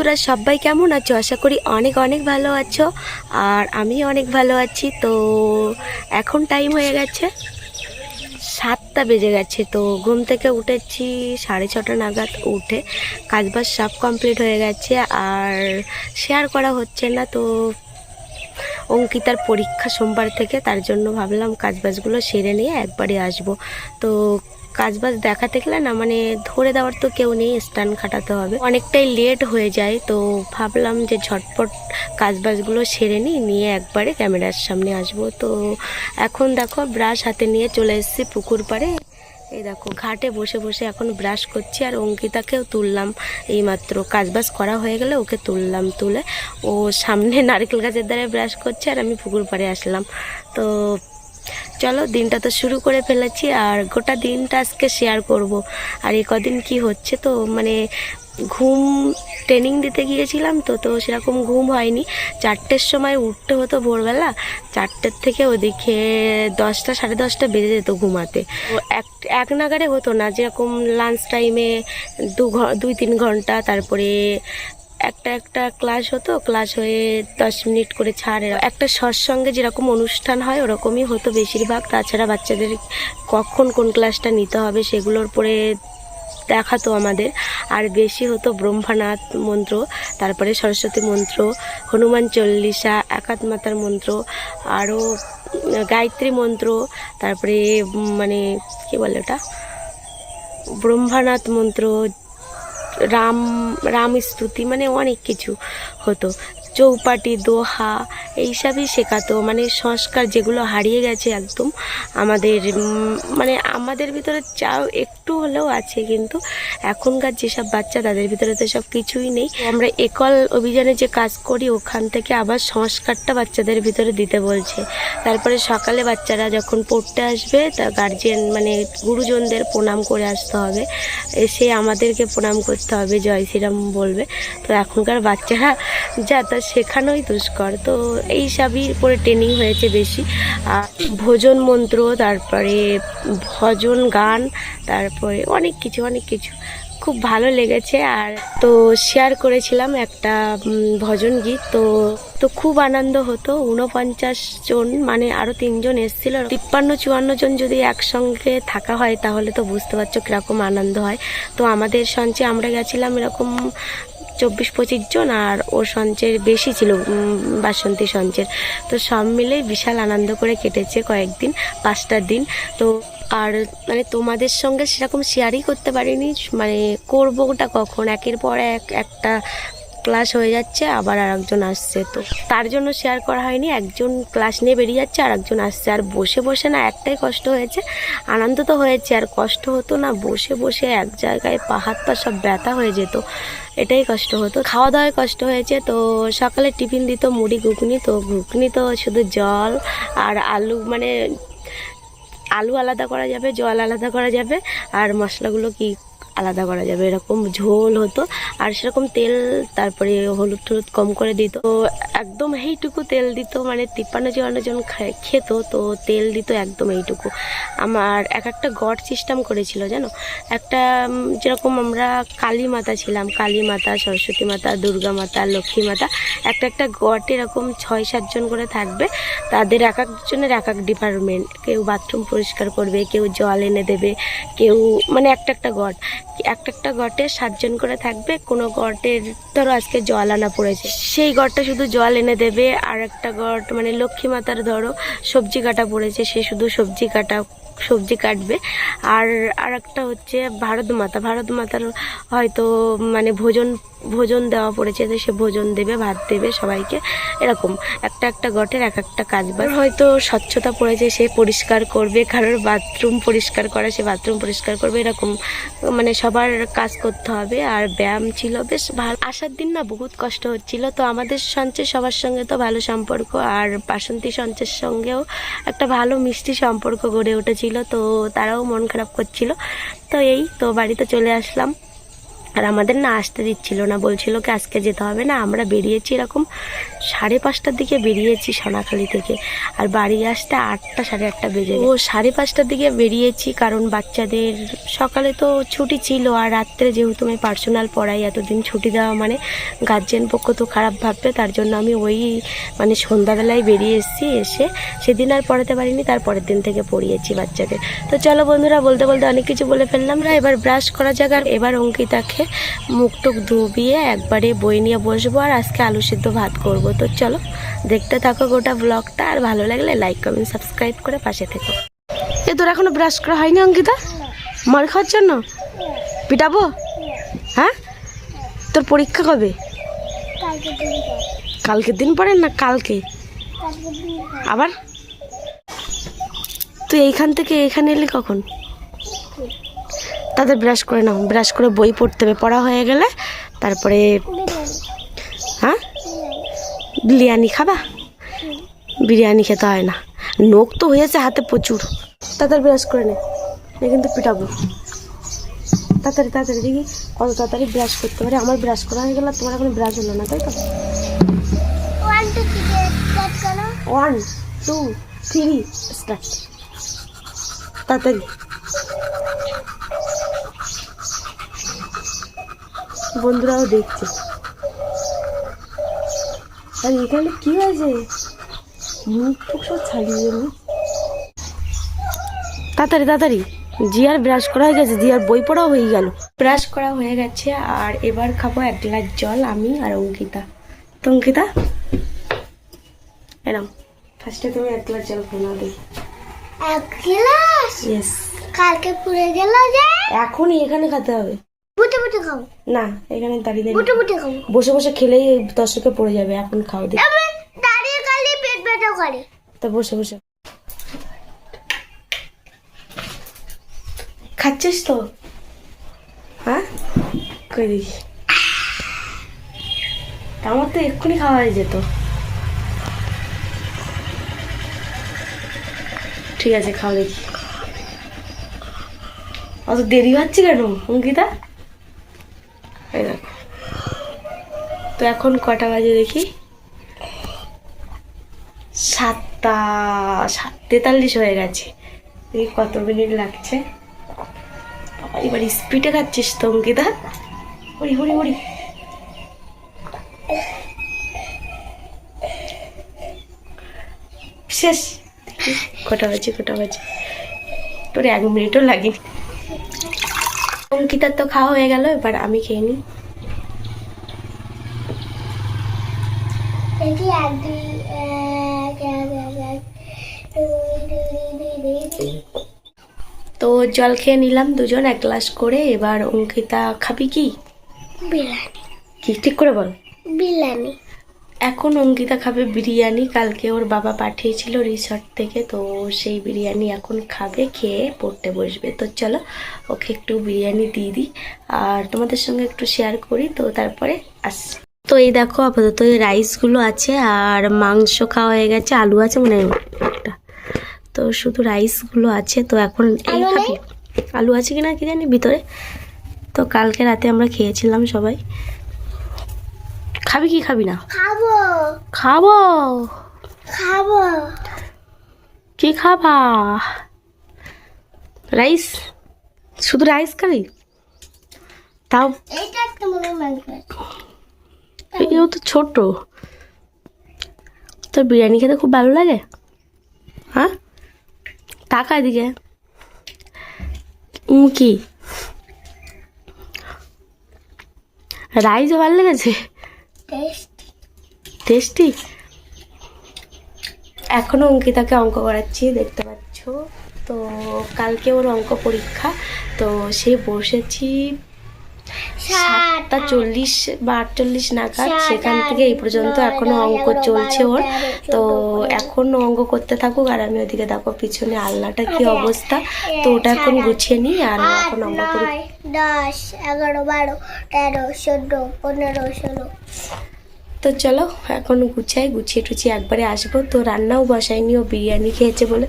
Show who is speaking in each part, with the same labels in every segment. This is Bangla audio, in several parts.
Speaker 1: বন্ধুরা, সবাই কেমন আছো? আশা করি অনেক অনেক ভালো আছো আর আমি অনেক ভালো আছি। তো এখন টাইম হয়ে গেছে সাতটা বেজে গেছে। তো ঘুম থেকে উঠেছি সাড়ে ছটা নাগাদ উঠে কাজবাজ সব কমপ্লিট হয়ে গেছে আর শেয়ার করা হচ্ছে না। তো অঙ্কিতার পরীক্ষা সোমবার থেকে, তার জন্য ভাবলাম কাজবাজগুলো সেরে নিয়ে একবারে আসব। তো কাজবাজ দেখাতে গেলে না মানে ধরে দেওয়ার তো কেউ নেই, স্ট্যান্ড খাটাতে হবে। অনেকটাই লেট হয়ে যায়, তো ভাবলাম যে ঝটপট কাজবাজগুলো সেরে নিই, নিয়ে একবারে ক্যামেরার সামনে আসব। তো এখন দেখো ব্রাশ হাতে নিয়ে চলে এসেছি পুকুর পাড়ে। এই দেখো, ঘাটে বসে বসে এখন ব্রাশ করছি, আর অঙ্কিতাকেও তুললাম। এইমাত্র কাজবাজ করা হয়ে গেলে ওকে তুললাম তুলে। ও সামনে নারকেল গাছের দ্বারা ব্রাশ করছে, আর আমি পুকুর পাড়ে আসলাম। তো চলো, দিনটা তো শুরু করে ফেলেছি আর গোটা দিনটা আজকে শেয়ার করব। আর এই কদিন কি হচ্ছে তো মানে ঘুম ট্রেনিং দিতে গিয়েছিলাম তো তো সেরকম ঘুম হয়নি। চারটের সময় উঠতে হতো ভোরবেলা, চারটের থেকে ওদিকে দশটা, সাড়ে দশটা বেজে যেত ঘুমাতে। এক এক নাগারে হতো না, যেরকম লাঞ্চ টাইমে দু দুই তিন ঘণ্টা, তারপরে একটা একটা ক্লাস হতো ক্লাস হয়ে দশ মিনিট করে ছাড়। একটা সৎসঙ্গে যেরকম অনুষ্ঠান হয়, ওরকমই হতো বেশিরভাগ। তাছাড়া বাচ্চাদের কখন কোন ক্লাসটা নিতে হবে সেগুলোর পরে দেখাতো আমাদের। আর বেশি হতো ব্রহ্মানাথ মন্ত্র, তারপরে সরস্বতী মন্ত্র, হনুমান চল্লিশা, একাত মাতার মন্ত্র আরও গায়ত্রী মন্ত্র, তারপরে মানে কি বলে ওটা? ব্রহ্মানাথ মন্ত্র রাম রাম স্তুতি মানে অনেক কিছু হতো। চৌপাটি, দোহা, এইসবই শেখাতো। মানে সংস্কার যেগুলো হারিয়ে গেছে একদম আমাদের মানে আমাদের ভিতরে চাও একটু হলেও আছে, কিন্তু এখনকার যেসব বাচ্চা তাদের ভিতরে তো সব কিছুই নেই। আমরা একল অভিযানে যে কাজ করি, ওখান থেকে আবার সংস্কারটা বাচ্চাদের ভিতরে দিতে বলছে। তারপরে সকালে বাচ্চারা যখন পড়তে আসবে, তা গার্জেন মানে গুরুজনদের প্রণাম করে আসতে হবে। এসে আমাদেরকে প্রণাম করতে হবে, জয় শ্রীরাম বলবে। তো এখনকার বাচ্চারা যা তা শেখানোই দুষ্কর। তো এই সবই পরে ট্রেনিং হয়েছে বেশি। আর ভোজন মন্ত্র, তারপরে ভজন গান, তারপরে অনেক কিছু অনেক কিছু। খুব ভালো লেগেছে। আর তো শেয়ার করেছিলাম একটা ভজন গীত। তো তো খুব আনন্দ হতো। ঊনপঞ্চাশ জন মানে আরও তিনজন এসেছিল। তিপ্পান্ন, চুয়ান্ন জন যদি একসঙ্গে থাকা হয়, তাহলে তো বুঝতে পারছ কীরকম আনন্দ হয়। তো আমাদের সঞ্চে আমরা গেছিলাম এরকম চব্বিশ পঁচিশ জন আর ও সঞ্চের বেশি ছিল বাসন্তী সঞ্চের তো সব মিলেই বিশাল আনন্দ করে কেটেছে কয়েকদিন, পাঁচটা দিন। তো আর মানে তোমাদের সঙ্গে সেরকম শেয়ারই করতে পারিনি মানে করব ওটা কখন? একের পর এক একটা ক্লাস হয়ে যাচ্ছে, আবার আর একজন আসছে। তো তার জন্য শেয়ার করা হয়নি, একজন ক্লাস নিয়ে বেরিয়ে যাচ্ছে আর একজন আসছে। আর বসে বসে না একটাই কষ্ট হয়েছে, আনন্দ তো হয়েছে। আর কষ্ট হতো না, বসে বসে এক জায়গায় পা হাত পা সব ব্যথা হয়ে যেত। এটাই কষ্ট হতো। খাওয়া দাওয়ায় কষ্ট হয়েছে, তো সকালে টিফিন দিত মুড়ি, ঘুগনি, তো ঘুগনি তো শুধু জল আর আলু মানে আলু আলাদা করা যাবে, জল আলাদা করা যাবে, আর মশলাগুলো কি আলাদা করা যাবে। এরকম ঝোল হতো। আর সেরকম তেল তারপরে হলুদ টলুদ কম করে দিত। একদম এইটুকু তেল দিত মানে তিপ্পান্ন, চুয়ান্ন জন খেত, তো তেল দিত একদম এইটুকু। আমার এক একটা গড় সিস্টেম করেছিল, জানো? একটা যেরকম আমরা কালী মাতা ছিলাম, কালী মাতা, সরস্বতী মাতা, দুর্গা মাতা, লক্ষ্মী মাতা, একটা একটা গড় এরকম ছয় সাতজন করে থাকবে। তাদের এক একজনের এক এক ডিপার্টমেন্ট কেউ বাথরুম পরিষ্কার করবে, কেউ জল এনে দেবে, কেউ মানে একটা একটা গড়। একটা একটা গটে সাতজন করে থাকবে, কোনো গটের ধরো আজকে জল আনা পড়েছে, সেই গড়টা শুধু জল এনে দেবে আর একটা গট মানে লক্ষ্মী মাতার, ধরো, সবজি কাটা পড়েছে, সে শুধু সবজি কাটা সবজি কাটবে। আর আর একটা হচ্ছে ভারত মাতা। ভারত মাতার হয়তো মানে ভোজন ভোজন দেওয়া পড়েছে তো সে ভোজন দেবে, ভাত দেবে সবাইকে, এরকম। একটা একটা গটের এক একটা কাজ হয়তো স্বচ্ছতা পড়েছে, সে পরিষ্কার করবে, কারোর বাথরুম পরিষ্কার করা, সে বাথরুম পরিষ্কার করবে, এরকম মানে সবার কাজ করতে হবে। আর ব্যায়াম ছিল, বেশ ভালো। আসার দিন না বহুত কষ্ট হচ্ছিল, তো আমাদের সঞ্চয় সবার সঙ্গে তো ভালো সম্পর্ক। আর বাসন্তী সঞ্চয়ের সঙ্গেও একটা ভালো মিষ্টি সম্পর্ক গড়ে উঠেছিল। তো তারাও মন খারাপ করছিল। তো এই তো বাড়িতে চলে আসলাম। আর আমাদের না আসতে দিচ্ছিল না বলছিল কি আজকে যেতে হবে না আমরা বেরিয়েছি এরকম সাড়ে পাঁচটার দিকে বেরিয়েছি সোনাখালি থেকে। আর বাড়ি আসতে আটটা সাড়ে আটটা বেজে ও সাড়ে পাঁচটার দিকে বেরিয়েছি কারণ বাচ্চাদের সকালে তো ছুটি ছিল আর রাত্রে যেহেতু আমি পার্সোনাল পড়াই এতদিন ছুটি দেওয়া মানে গার্জেন পক্ষ তো খারাপ ভাববে তার জন্য আমি ওই মানে সন্ধ্যাবেলায় বেরিয়ে এসেছি এসে সেদিন আর পড়াতে পারিনি তার পরের দিন থেকে পড়িয়েছি বাচ্চাদের। তো চলো বন্ধুরা বলতে বলতে অনেক কিছু বলে ফেললাম। না এবার ব্রাশ করা যাক আর এবার অঙ্কিতাকে মুখ টুক ধুবিয়ে একবারে বই নিয়ে বসবো আর আজকে আলু সিদ্ধ ভাত করব। তো চলো, দেখতে থাকো গোটা ব্লগটা আর ভালো লাগলে লাইক কমেন্ট সাবস্ক্রাইব করে পাশে থেকো। এ, তোর এখনও ব্রাশ করা হয়নি অঙ্কিতা? মার খাওয়ার জন্য? পিটাবো? হ্যাঁ? তোর পরীক্ষা কবে? কালকের দিন পরে না কালকে? আবার? তুই এইখান থেকে এখানে এলি কখন? তাদের ব্রাশ করে নাও। ব্রাশ করে বই পড়তে হবে। পড়া হয়ে গেলে তারপরে হ্যাঁ?
Speaker 2: বিরিয়ানি
Speaker 1: খাবা? বিরিয়ানি খেতে হয় না। নোখ তো হয়েছে হাতে প্রচুর। তাড়াতাড়ি ব্রাশ করে নে। কিন্তু পিটাবো। তাড়াতাড়ি তাড়াতাড়ি দেখি কত তাড়াতাড়ি ব্রাশ করতে পারে। আমার ব্রাশ করা হয়ে গেল তোমার এখন ব্রাশ হলো না তাই তো?
Speaker 2: One two three start
Speaker 1: one two three start তাড়াতাড়ি। বন্ধুরাও দেখছে। আর এখানে কি হয়েছে? মুখ টুক সব ছাড়িয়ে নি তাড়াতাড়ি তাড়াতাড়ি। জিয়ার ব্রাশ করা হয়ে গেছে জিয়ার বই পড়াও হয়ে গেল। ব্রাশ করা হয়ে গেছে আর এবার খাব এক গ্লাস জল আমি আর অঙ্কিতা। তো অঙ্কিতা এরম ফার্স্টে তুমি এক গ্লাস জল খেয়ে দেখি।
Speaker 2: এক গ্লাস? কালকে পুড়ে গেল যে?
Speaker 1: এখনই এখানে খেতে হবে।
Speaker 2: বুটে বুটে খাও
Speaker 1: না এখানে দাঁড়িয়ে
Speaker 2: বুটে
Speaker 1: দাঁড়িয়ে
Speaker 2: বুটে খাও
Speaker 1: বসে বসে খেলেই দর্শকে পড়ে যাবে এখন খাও
Speaker 2: এমন দাঁড়িয়ে খালি পেট ব্যথা করে।
Speaker 1: তা বসে বসে। খাচ্ছিস তো? হ্যাঁ? তা আমার তো এক্ষুনি খাওয়া হয়ে যেত। ঠিক আছে খাও দেখি। অত দেরি হচ্ছে কেন অঙ্কিতা এই দেখো তো এখন কটা বাজে দেখি? সাতটা, সাত, তেতাল্লিশ হয়ে গেছে। দেখি কত মিনিট লাগছে। এবার স্পিডে খাচ্ছিস তো, অঙ্কিতা? হরি হরি হরি শেষ। কটা বাজে কটা বাজে। তোর এক মিনিটও লাগেনি। অঙ্কিতার তো খাওয়া হয়ে গেল, এবার আমি খেয়ে নিই। তো জল খেয়ে নিলাম দুজন এক গ্লাস করে। এবার অঙ্কিতা খাবি কি?
Speaker 2: বিরিয়ানি।
Speaker 1: কি? ঠিক করে বল।
Speaker 2: বিরিয়ানি।
Speaker 1: এখন অঙ্কিতা খাবে বিরিয়ানি। কালকে ওর বাবা পাঠিয়েছিল রিসর্ট থেকে তো সেই বিরিয়ানি এখন খাবে খেয়ে পড়তে বসবে। তো চলো ওকে একটু বিরিয়ানি দিয়ে দিই। আর তোমাদের সঙ্গে একটু শেয়ার করি তো তারপরে আসছি তো এই দেখো আপাতত এই রাইসগুলো আছে আর মাংস খাওয়া হয়ে গেছে আলু আছে মানে তো শুধু রাইসগুলো আছে তো এখন এই
Speaker 2: আলু
Speaker 1: খাবি আলু আছে কিনা কি জানি ভিতরে। তো কালকে রাতে আমরা খেয়েছিলাম সবাই। খাবি কি খাবি না?
Speaker 2: খাব।
Speaker 1: খাব।
Speaker 2: খাব।
Speaker 1: কি খাবা? রাইস শুধু রাইস খাবি? তাও
Speaker 2: হয়
Speaker 1: এও তো ছোট। তোর বিরিয়ানি খেতে খুব ভালো লাগে? হ্যাঁ? টাকা দিকে কি? রাইসও ভালো লেগেছে?
Speaker 2: টেস্টি।
Speaker 1: টেস্টি? এখনও অঙ্কিতাকে অঙ্ক করাচ্ছি দেখতে পাচ্ছ। তো কালকে ওর অঙ্ক পরীক্ষা তো সে বসেছি সাতটা চল্লিশ বা আটচল্লিশ নাগাদ সেখান থেকে এই পর্যন্ত
Speaker 2: নয়, এখনও
Speaker 1: অঙ্ক চলছে ওর। তো
Speaker 2: চৌদ্দ,
Speaker 1: এখনও অঙ্ক করতে থাকুক আর আমি ওদিকে দেখো পিছনে আলনাটা কি
Speaker 2: আচ্ছা,
Speaker 1: অবস্থা। তো ওটা এখন গুছিয়ে নিই আর এখন অঙ্ক করি।
Speaker 2: দশ এগারো বারো তেরো চোদ্দ পনেরো ষোলো।
Speaker 1: তো চলো এখন গুছাই গুছিয়ে টুছিয়ে একবারে আসব। তো রান্নাও বসাইনি ও বিরিয়ানি খেয়েছে বলে।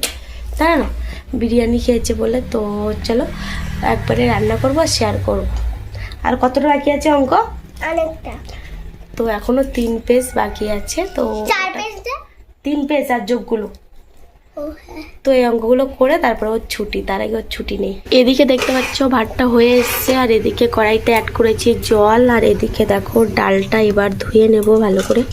Speaker 1: তাই না বিরিয়ানি খেয়েছে বলে। তো চলো একবারে রান্না করব আর শেয়ার করব। আর কতটা বাকি আছে অঙ্ক?
Speaker 2: অনেকটা।
Speaker 1: তো এখনও তিন পেজ বাকি আছে তো তিন পেজ আর যোগগুলো।
Speaker 2: হ্যাঁ।
Speaker 1: তো এই অঙ্কগুলো করে তারপর ওর ছুটি তার আগে ওর ছুটি নেই। এদিকে দেখতে পাচ্ছ ভাতটা হয়ে এসছে আর এদিকে কড়াইতে অ্যাড করেছি জল আর এদিকে দেখো ডালটা এবার ধুয়ে নেব ভালো করে।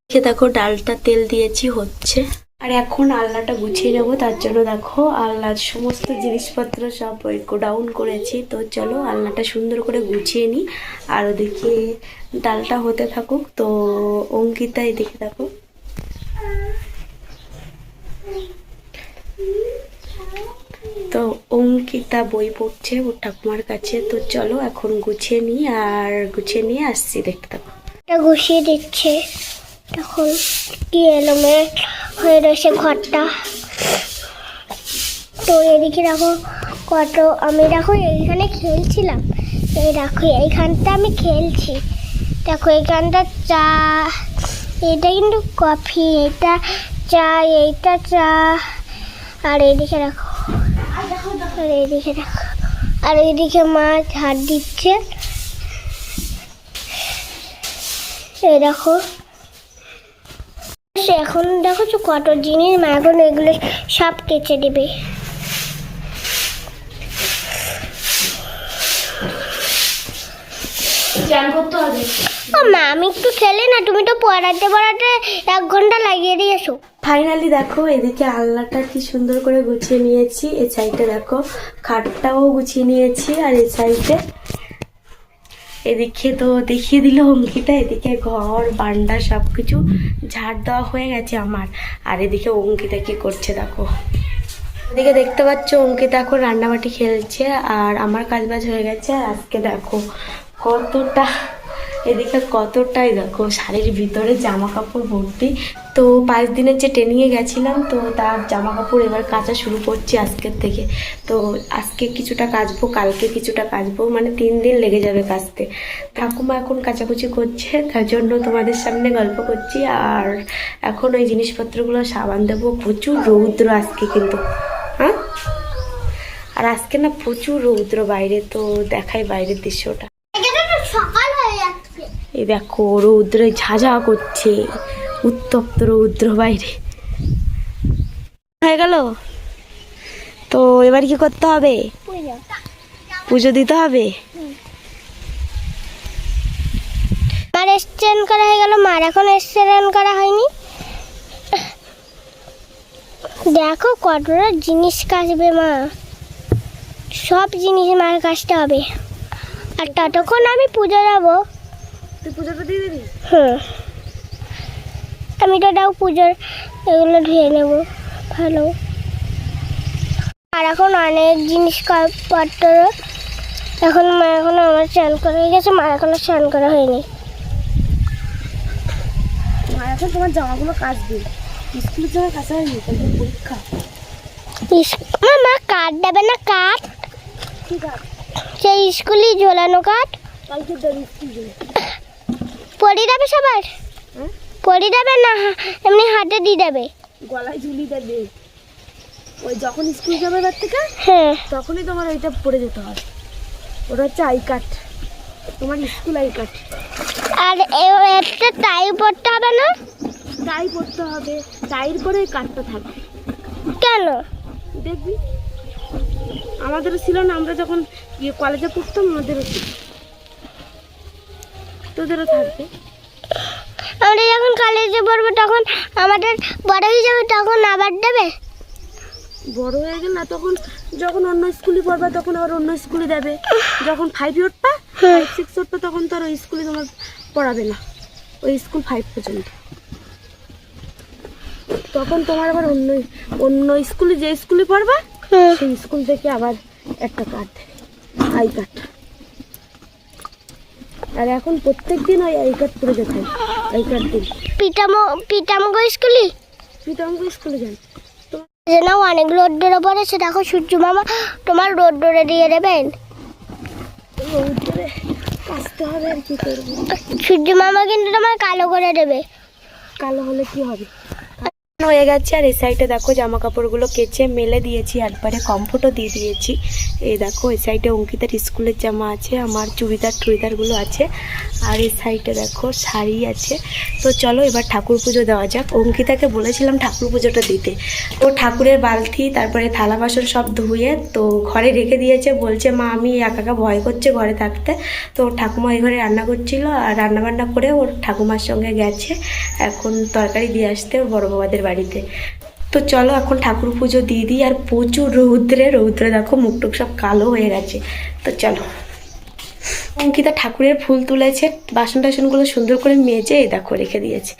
Speaker 1: এদিকে দেখো ডালটা তেল দিয়েছি হচ্ছে। আর এখন আলনাটা গুছিয়ে নেব, তার জন্য দেখো আলনার সমস্ত জিনিসপত্র সব ডাউন করেছি। তো চলো আলনাটা সুন্দর করে গুছিয়ে নিই। আর ওদিকে ডালটা হতে থাকুক, তো অঙ্কিতা এদিকে দেখো। তো অঙ্কিতা বই পড়ছে ওর ঠাকুমার কাছে। তো চলো এখন গুছিয়ে নিই, আর গুছিয়ে নিয়ে আসছি, দেখতে থাকো।
Speaker 2: গুছিয়ে দিচ্ছে। তখন কি এলোমে হয়ে রয়েছে ঘরটা। তো এদিকে দেখো, কত আমি দেখো এইখানে খেলছিলাম। এই দেখো, এইখানটা আমি খেলছি। দেখো, এইখানটা চা, এটা কিন্তু কফি, এটা চা, এইটা চা। আর এইদিকে দেখো, আর এইদিকে দেখো, আর এইদিকে মাছ হাত দিচ্ছে। এই দেখো এখন দেখো তো কত জিনিস মা এখন এগুলো সব কেচে দেবে। ও মা আমি একটু খেলে না তুমি তো পড়াতে পড়াতে এক ঘণ্টা লাগিয়ে দিয়েছ
Speaker 1: ফাইনালি দেখো এদিকে আলনাটা কি সুন্দর করে গুছিয়ে নিয়েছি এই সাইডে দেখো খাটটাও গুছিয়ে নিয়েছি আর এই সাইডে এদিকে তো দেখিয়ে দিল অঙ্কিতা, এদিকে ঘর বান্ডা সব কিছু ঝাড় দেওয়া হয়ে গেছে আমার। আর এদিকে অঙ্কিতা কি করছে দেখো। এদিকে দেখতে পাচ্ছ অঙ্কিতা এখন রান্নাবাটি খেলছে আর আমার কাজ বাজ হয়ে গেছে। আজকে দেখো কতটা এদিকে কতটাই দেখো, শাড়ির ভিতরে জামা কাপড় ভর্তি। তো পাঁচ দিনের যে ট্রেনিংয়ে গেছিলাম, তো তার জামা কাপড় এবার কাচা শুরু করছি আজকের থেকে। তো আজকে কিছুটা কাচবো, কালকে কিছুটা কাচবো মানে তিন দিন লেগে যাবে কাচতে। ঠাকুমা এখন কাচাকুচি করছে, তার জন্য তোমাদের সামনে গল্প করছি। আর এখন ওই জিনিসপত্রগুলো সাবান দেবো, প্রচুর রৌদ্র আজকে কিন্তু। হ্যাঁ? আর আজকে না প্রচুর রৌদ্র বাইরে, তো দেখাই বাইরের দৃশ্যটা। এই দেখো রৌদ্রে ঝাঝা করছে, উত্তপ্ত রৌদ্র বাইরে। হয়ে গেল? তো এবার কি করতে হবে? পুজো দিতে হবে?
Speaker 2: মার স্ট্যান্ড করা হয়ে গেল, মার এখন স্ট্যান্ড করা হয়নি। দেখো কতটা জিনিস কাচবে মা। সব জিনিস মার কাচতে হবে। আর ততক্ষণ আমি পুজো যাব
Speaker 1: তুই পুজোটা দিয়ে দিবি?
Speaker 2: হুম আমি তো দাও পুজোর এগুলো ধুয়ে নেব। ভালো। আর এখন অনেক জিনিস পত্র এখন মা এখন আমার স্নান করা হয়ে গেছে মা এখনও স্নান করা হয়নি।
Speaker 1: মা এখন তোমার জামাগুলো কাচবে। স্কুলের জামা কাচা হয়নি পরীক্ষা।
Speaker 2: ইস- মা কাঠ দেবে না কাঠ? সেই স্কুলে ঝোলানো কাঠ।
Speaker 1: কালকে স্কুল যাবে
Speaker 2: সবার? পরি দেবে না এমনি হাতে দিয়ে দেবে।
Speaker 1: গলায় ঝুলি দেবে। ওই যখন স্কুল যাবে এবার থেকে
Speaker 2: হ্যাঁ।
Speaker 1: তখনই তোমার ওইটা পরে যেতে হবে। ওটা হচ্ছে আই কার্ড। তোমার স্কুল আই কার্ড।
Speaker 2: আর একটা টাই পরতে হবে না?
Speaker 1: টাই পরতে হবে। টাইর পরে ওই কার্ডটা থাকবে।
Speaker 2: কেন?
Speaker 1: দেখবি? আমাদেরও ছিল না আমরা যখন ইয়ে কলেজে পড়তাম আমাদেরও ছিল। তোদেরও থাকবে।
Speaker 2: আমরা যখন কলেজে পড়ব তখন আমাদের বড় হয়ে যাবে তখন আবার দেবে?
Speaker 1: বড় হয়ে গেল না তখন যখন অন্য স্কুলে পড়বা তখন আবার অন্য স্কুলে দেবে। যখন ফাইভ উঠবা ফাইভ সিক্স উঠবা তখন তো আর ওই স্কুলে তোমার পড়াবে না। ওই স্কুল ফাইভ পর্যন্ত। তখন তোমার আবার অন্য অন্য স্কুলে যে স্কুলে পড়বা
Speaker 2: হুম।
Speaker 1: সেই স্কুল থেকে আবার একটা কার্ড আই কার্ড আর এখন প্রত্যেক দিন ওই আই কার্ড করে যেতে হয় আই কার্ড দিন।
Speaker 2: পিতামো পিতামগো স্কুলে?
Speaker 1: প্রীতঙ্গ স্কুলে যান।
Speaker 2: যে না অনেক রোদ্দুরে পড়েছে দেখো সূর্য মামা তোমার রোদ্দুরে দিয়ে দেবেন।
Speaker 1: হবে আর কি করব।
Speaker 2: সূর্য মামা কিন্তু তোমার কালো করে দেবে।
Speaker 1: কালো হলে কি হবে? হয়ে গেছে, আর এই সাইডে দেখো জামা কাপড়গুলো কেচে মেলে দিয়েছি, একবারে কমফোর্টও দিয়ে দিয়েছি। এই দেখো, এই সাইডে অঙ্কিতার স্কুলের জামা আছে, আমার চুড়িদার টুড়িদারগুলো আছে, আর এই সাইডে দেখো শাড়ি আছে। তো চলো এবার ঠাকুর পুজো দেওয়া যাক। অঙ্কিতাকে বলেছিলাম ঠাকুর পুজোটা দিতে। তো ঠাকুরের বালতি, তারপরে থালা বাসন সব ধুয়ে, তো ঘরে রেখে দিয়েছে, বলছে, মা, আমি একা ভয় করছে ঘরে থাকতে। তো ঠাকুমা ওই ঘরে রান্না করছিল, আর রান্নাবান্না করে ওর ঠাকুমার সঙ্গে গেছে। এখন তরকারি দিয়ে আসতে ওর বড় বাবাদের বাড়িতে। তো চলো এখন ঠাকুর পুজো দিয়ে দিই, আর প্রচুর রৌদ্রে রৌদ্রে দেখো মুখ টুক সব কালো হয়ে গেছে। তো চলো। অঙ্কিতা ঠাকুরের ফুল তুলেছে, বাসন টাসনগুলো সুন্দর করে মেজে দেখো রেখে দিয়েছে।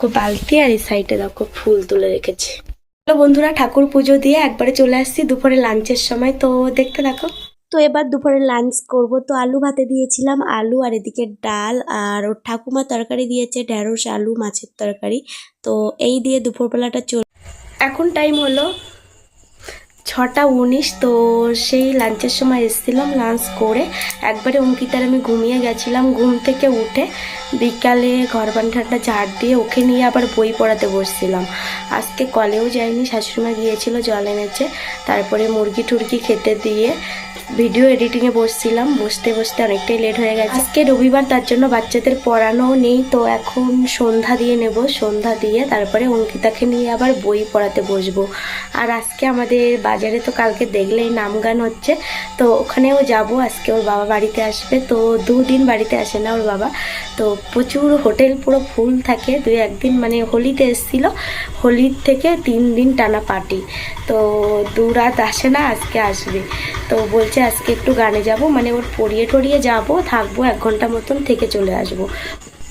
Speaker 1: বালতি আর এই সাইডে দেখো ফুল তুলে রেখেছে। বন্ধুরা ঠাকুর পুজো দিয়ে একবারে চলে আসছি দুপুরে লাঞ্চের সময়। তো দেখতে দেখো তো এবার দুপুরে লাঞ্চ করব। তো আলু ভাতে দিয়েছিলাম আলু আর এদিকে ডাল আর ওর ঠাকুমা তরকারি দিয়েছে ঢেঁড়স, আলু, মাছের তরকারি। তো এই দিয়ে দুপুরবেলাটা চল এখন টাইম হলো ছটা উনিশ। তো সেই লাঞ্চের সময় এসেছিলাম লাঞ্চ করে। একবারে অঙ্কিতার আমি ঘুমিয়ে গেছিলাম ঘুম থেকে উঠে। বিকালে ঘর বান্ধাটা ঝাড় দিয়ে ওকে নিয়ে আবার বই পড়াতে বসছিলাম। আজকে কলেও যাইনি শাশুড়িমা গিয়েছিল, জল এনেছে। তারপরে মুরগি টুরগি খেতে দিয়ে ভিডিও এডিটিংয়ে বসছিলাম। বসতে বসতে অনেকটাই লেট হয়ে গেছে। আজকে রবিবার, তার জন্য বাচ্চাদের পড়ানোও নেই, তো এখন সন্ধ্যা দিয়ে নেব। সন্ধ্যা দিয়ে তারপরে অঙ্কিতাকে নিয়ে আবার বই পড়াতে বসবো। আর আজকে আমাদের বাজারে তো কালকে দেখলেই নাম গান হচ্ছে, তো ওখানেও যাব। আজকে ওর বাবা বাড়িতে আসবে, তো দুদিন বাড়িতে আসে না ওর বাবা। তো প্রচুর হোটেল, পুরো ফুল থাকে। দুই, একদিন মানে হোলিতে এসেছিল। হোলির থেকে তিন দিন টানা পার্টি। তো দু রাত আসে না, আজকে আসবে। তো বলছে, আজকে একটু গানে যাব মানে ওর পড়িয়ে টড়িয়ে যাব, থাকব এক ঘণ্টা মতন থেকে চলে আসব।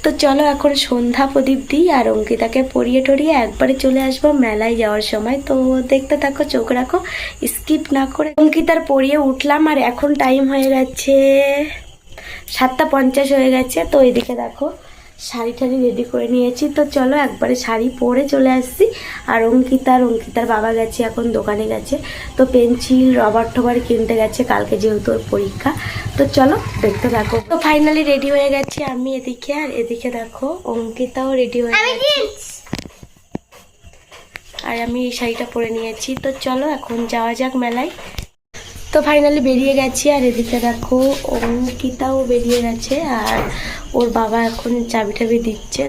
Speaker 1: তো চলো এখন সন্ধ্যা প্রদীপ দিই আর অঙ্কিতাকে পরিয়ে টরিয়ে একবারে চলে আসব মেলায় যাওয়ার সময়। তো দেখতে থাকো, চোখ রাখো, স্কিপ না করে। অঙ্কিতার পরিয়ে উঠলাম আর এখন টাইম হয়ে গেছে সাতটা পঞ্চাশ হয়ে গেছে। তো এদিকে দেখো শাড়ি টাড়ি রেডি করে নিয়েছি। তো চলো একবারে শাড়ি পরে চলে আসছি। আর অঙ্কিতার অঙ্কিতার বাবা গেছে এখন দোকানে গেছে। তো পেন্সিল রবার টবার কিনতে গেছে কালকে যেহেতু ওর পরীক্ষা। তো চলো দেখতে থাকো। তো ফাইনালি রেডি হয়ে গেছি আমি এদিকে। আর এদিকে দেখো অঙ্কিতাও রেডি হয়ে গেছে। আর আমি এই শাড়িটা পরে নিয়েছি। তো চলো এখন যাওয়া যাক মেলায়। তো ফাইনালি বেরিয়ে গেছি, আর এদিকে দেখো অঙ্কিতাও বেরিয়ে গেছে, আর ওর বাবা এখন চাবি টাবি দিচ্ছে।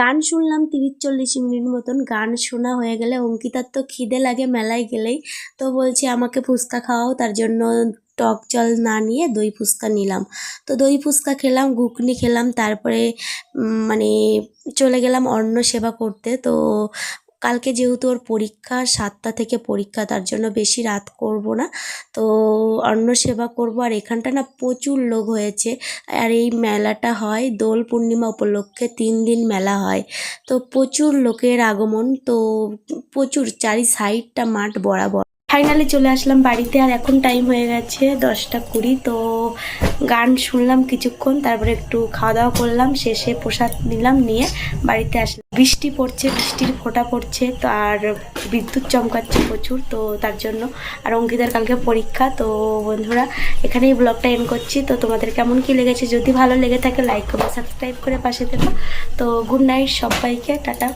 Speaker 1: গান শুনলাম তিরিশ চল্লিশ মিনিট মতন। গান শোনা হয়ে গেলে অঙ্কিতার তো খিদে লাগে মেলায় গেলেই। তো বলছি আমাকে ফুচকা খাওয়াও, তার জন্য টক জল না নিয়ে দই ফুচকা নিলাম। তো দই ফুচকা খেলাম, ঘুগনি খেলাম, তারপরে মানে চলে গেলাম অন্ন সেবা করতে। তো কালকে যেহেতু ওর পরীক্ষা, সাতটা থেকে পরীক্ষা, তার জন্য বেশি রাত করব না। তো অন্ন সেবা করব, আর এখানটা না প্রচুর লোক হয়েছে। আর এই মেলাটা হয় দোল পূর্ণিমা উপলক্ষে, তিন দিন মেলা হয়। তো প্রচুর লোকের আগমন, তো প্রচুর, চারি সাইডটা মাঠ বরাবর। ফাইনালি চলে আসলাম বাড়িতে, আর এখন টাইম হয়ে গেছে দশটা কুড়ি, তো গান শুনলাম কিছুক্ষণ, তারপরে একটু খাওয়া দাওয়া করলাম, শেষে প্রসাদ নিলাম, নিয়ে বাড়িতে আসলাম। বৃষ্টি পড়ছে, বৃষ্টির ফোঁটা পড়ছে, তো আর বিদ্যুৎ চমকাচ্ছে প্রচুর, তো তার জন্য আর অঙ্কিতার কালকে পরীক্ষা, তো বন্ধুরা, এখানেই ব্লগটা এন্ড করছি। তো তোমাদের কেমন কি লেগেছে? যদি ভালো লেগে থাকে লাইক করো সাবস্ক্রাইব করে পাশে থেকো। তো গুড নাইট সবাইকে, টাটা।